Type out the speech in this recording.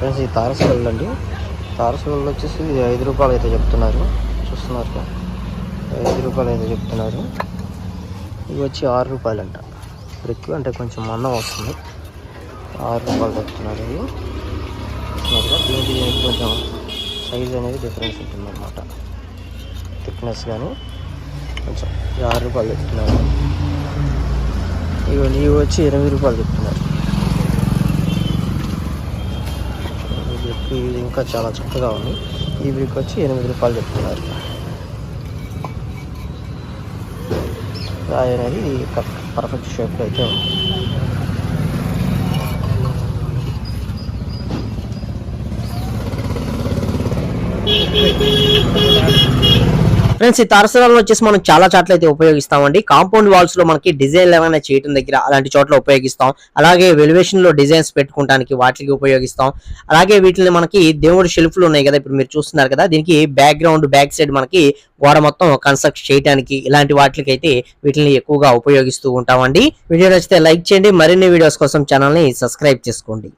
Friends ఈ తారస అండి. తారస వచ్చేసి ఐదు రూపాయలు అయితే చెప్తున్నారు. చూస్తున్నారు ఐదు రూపాయలు అయితే చెప్తున్నారు. ఇవి వచ్చి ఆరు రూపాయలు అంట ఇప్పుడు ఎక్కువ అంటే కొంచెం మందం వస్తుంది. ఆరు రూపాయలు చెప్తున్నారు ఇవి. చూస్తున్నారు దీనికి దీనికి కొంచెం సైజ్ అనేది డిఫరెన్స్ ఉంటుంది అనమాట థిక్నెస్ కానీ కొంచెం ఆరు రూపాయలు చెప్తున్నారు. ఇవి ఇవి వచ్చి ఎనిమిది రూపాయలు చెప్తున్నారు. ఇది ఇది ఇంకా చాలా చక్కగా ఉంది. ఈ బ్రిక్ వచ్చి ఎనిమిది రూపాయలు చెప్తున్నారు. రాయి అనేది పర్ఫెక్ట్ షేప్లో అయితే ఉంది. ఫ్రెండ్స్ ఈ తారసరాలను వచ్చేసి మనం చాలా చోట్ల అయితే ఉపయోగిస్తామండి. కాంపౌండ్ వాల్స్లో మనకి డిజైన్ ఏమైనా చేయటం దగ్గర అలాంటి చోట్ల ఉపయోగిస్తాం. అలాగే వెలివేషన్లో డిజైన్స్ పెట్టుకోవడానికి వాటికి ఉపయోగిస్తాం. అలాగే వీటిని మనకి దేవుడి షెల్ఫ్లు ఉన్నాయి కదా ఇప్పుడు మీరు చూస్తున్నారు కదా దీనికి బ్యాక్ గ్రౌండ్ బ్యాక్ సైడ్ మనకి గోడ మొత్తం కన్స్ట్రక్ట్ చేయడానికి ఇలాంటి వాటికి అయితే వీటిని ఎక్కువగా ఉపయోగిస్తూ ఉంటామండి. వీడియో నచ్చితే లైక్ చేయండి. మరిన్ని వీడియోస్ కోసం ఛానల్ని సబ్స్క్రైబ్ చేసుకోండి.